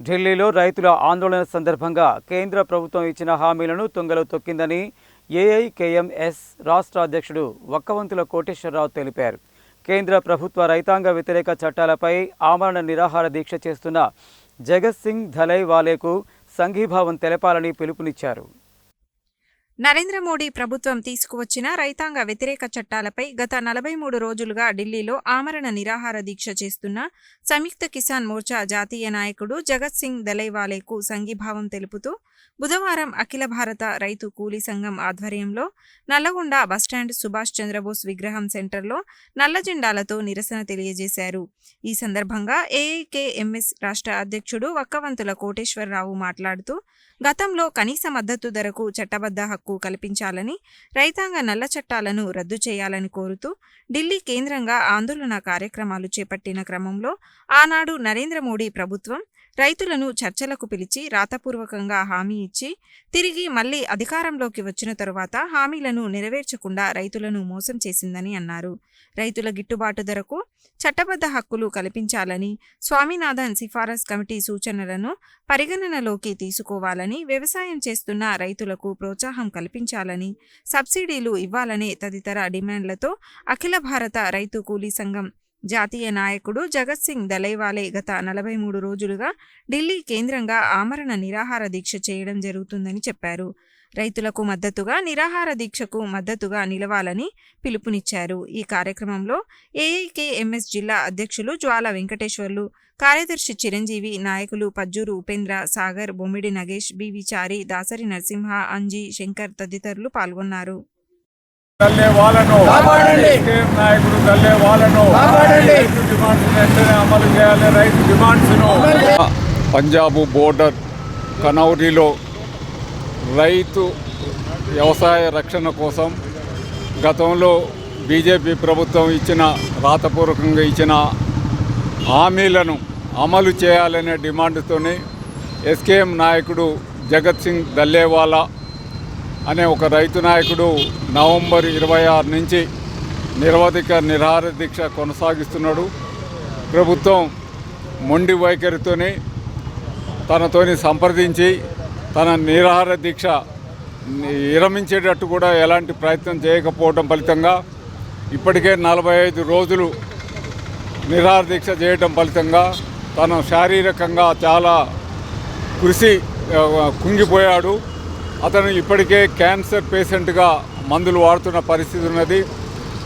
ఢిల్లీలో రైతుల ఆందోళన సందర్భంగా కేంద్ర ప్రభుత్వం ఇచ్చిన హామీలను తుంగలో తొక్కిందని ఏఐకేఎంఎస్ రాష్ట్ర అధ్యక్షుడు వక్కవంతుల కోటేశ్వరరావు తెలిపారు. కేంద్ర ప్రభుత్వ రైతాంగ వ్యతిరేక చట్టాలపై ఆమరణ నిరాహార దీక్ష చేస్తున్న జగత్ సింగ్ ధలైవాలేకు సంఘీభావం తెలపాలని పిలుపునిచ్చారు. నరేంద్ర మోడీ ప్రభుత్వం తీసుకువచ్చిన రైతాంగ వ్యతిరేక చట్టాలపై గత నలభై మూడు రోజులుగా ఢిల్లీలో ఆమరణ నిరాహార దీక్ష చేస్తున్న సంయుక్త కిసాన్ మోర్చా జాతీయ నాయకుడు జగత్ సింగ్ దలైవాలేకు సంఘీభావం తెలుపుతూ బుధవారం అఖిల భారత రైతు కూలీ సంఘం ఆధ్వర్యంలో నల్లగొండ బస్టాండ్ సుభాష్ చంద్రబోస్ విగ్రహం సెంటర్లో నల్ల జెండాలతో నిరసన తెలియజేశారు. ఈ సందర్భంగా ఏఐకేఎంఎస్ రాష్ట్ర అధ్యక్షుడు వక్కవంతుల కోటేశ్వరరావు మాట్లాడుతూ గతంలో కనీస మద్దతు ధరకు చట్టబద్ధ హక్కు కల్పించాలని రైతాంగ నల్ల చట్టాలను రద్దు చేయాలని కోరుతూ ఢిల్లీ కేంద్రంగా ఆందోళన కార్యక్రమాలు చేపట్టిన క్రమంలో ఆనాడు నరేంద్ర మోడీ ప్రభుత్వం రైతులను చర్చలకు పిలిచి రాతపూర్వకంగా హామీ ఇచ్చి తిరిగి మళ్ళీ అధికారంలోకి వచ్చిన తరువాత హామీలను నెరవేర్చకుండా రైతులను మోసం చేసిందని అన్నారు. రైతుల గిట్టుబాటు ధరకు చట్టబద్ధ హక్కులు కల్పించాలని స్వామినాథన్ సిఫారసు కమిటీ సూచనలను పరిగణనలోకి తీసుకోవాలని వ్యవసాయం చేస్తున్న రైతులకు ప్రోత్సాహం కల్పించాలని సబ్సిడీలు ఇవ్వాలనే తదితర డిమాండ్లతో అఖిల భారత రైతు కూలీ సంఘం జాతీయ నాయకుడు జగత్ సింగ్ దలైవాలే గత నలభై మూడు రోజులుగా ఢిల్లీ కేంద్రంగా ఆమరణ నిరాహార దీక్ష చేయడం జరుగుతుందని చెప్పారు. రైతులకు మద్దతుగా నిరాహార దీక్షకు మద్దతుగా నిలవాలని పిలుపునిచ్చారు. ఈ కార్యక్రమంలో ఏఐకేఎంఎస్ జిల్లా అధ్యక్షులు జ్వాల వెంకటేశ్వర్లు కార్యదర్శి చిరంజీవి నాయకులు పజ్జూరు ఉపేంద్ర సాగర్ బొమ్మిడి నగేష్ బివి చారి దాసరి నరసింహ అంజీ శంకర్ తదితరులు పాల్గొన్నారు. వాళ్ళను నాయకుడు దల్లే వాళ్ళను రైతు డిమాండ్స్ వెంటనే అమలు చేయాలి. రైతు డిమాండ్స్ పంజాబ్ బోర్డర్ కనౌరీలో రైతు వ్యవసాయ రక్షణ కోసం గతంలో బీజేపీ ప్రభుత్వం ఇచ్చిన రాతపూర్వకంగా ఇచ్చిన హామీలను అమలు చేయాలనే డిమాండ్తోనే ఎస్కేఎం నాయకుడు జగత్ సింగ్ దల్లేవాలా అనే ఒక రైతు నాయకుడు నవంబర్ ఇరవై ఆరు నుంచి నిరవధిక నిరహార దీక్ష కొనసాగిస్తున్నాడు. ప్రభుత్వం మొండి వైఖరితోనే తనతోని సంప్రదించి తన నిరాహార దీక్ష విరమించేటట్టు కూడా ఎలాంటి ప్రయత్నం చేయకపోవడం ఫలితంగా ఇప్పటికే నలభై ఐదు రోజులు నిరహార దీక్ష చేయడం ఫలితంగా తను శారీరకంగా చాలా కృషి కుంగిపోయాడు. అతను ఇప్పటికే క్యాన్సర్ పేషెంట్గా మందులు వాడుతున్న పరిస్థితి ఉన్నది.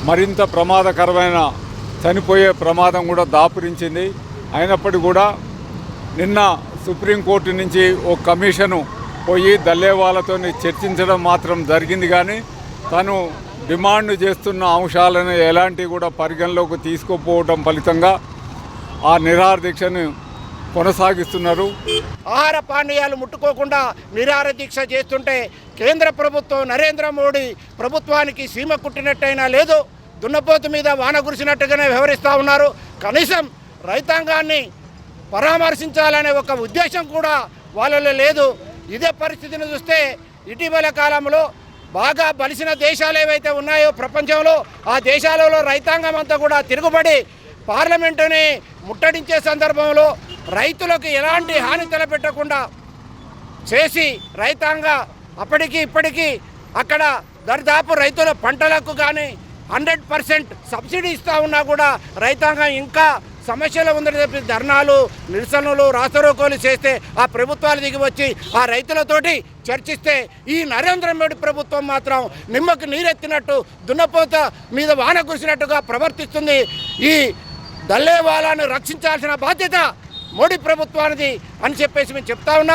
మరింత ప్రమాదకరమైన చనిపోయే ప్రమాదం కూడా దాపురించింది. అయినప్పటికీ కూడా నిన్న సుప్రీంకోర్టు నుంచి ఓ కమిషను పోయి దల్లేవాళ్ళతో చర్చించడం మాత్రం జరిగింది కానీ తను డిమాండ్ చేస్తున్న అంశాలను ఎలాంటి కూడా పరిగణలోకి తీసుకోపోవడం ఫలితంగా ఆ నిరాహార దీక్షను కొనసాగిస్తున్నారు. ఆహార పానీయాలు ముట్టుకోకుండా నిరాహార దీక్ష చేస్తుంటే కేంద్ర ప్రభుత్వం నరేంద్ర మోడీ ప్రభుత్వానికి సీమ కుట్టినట్టయినా లేదు దున్నపోతు మీద వాన కురిసినట్టుగానే వ్యవహరిస్తూ ఉన్నారు. కనీసం రైతాంగాన్ని పరామర్శించాలనే ఒక ఉద్దేశం కూడా వాళ్ళలో లేదు. ఇదే పరిస్థితిని చూస్తే ఇటీవల కాలంలో బాగా బలిసిన దేశాలు ఏవైతే ఉన్నాయో ప్రపంచంలో ఆ దేశాలలో రైతాంగం అంతా కూడా తిరుగుబడి పార్లమెంటుని ముట్టడించే సందర్భంలో రైతులకు ఎలాంటి హాని తలపెట్టకుండా చేసి రైతాంగ అప్పటికి ఇప్పటికీ అక్కడ దరిదాపు రైతుల పంటలకు కానీ హండ్రెడ్ పర్సెంట్ సబ్సిడీ ఇస్తూ ఉన్నా కూడా రైతాంగం ఇంకా సమస్యలు ఉందని చెప్పి ధర్నాలు నిరసనలు రాసరోకోలు చేస్తే ఆ ప్రభుత్వాలు దిగి వచ్చి ఆ రైతులతోటి చర్చిస్తే ఈ నరేంద్ర మోడీ ప్రభుత్వం మాత్రం నిమ్మకు నీరెత్తినట్టు దున్నపోత మీద వాన కురిసినట్టుగా ప్రవర్తిస్తుంది. ఈ దల్లేవాలాను రక్షించాల్సిన బాధ్యత మోడీ ప్రభుత్వానికి అని చెప్పేసి మేము చెప్తా ఉన్నాం.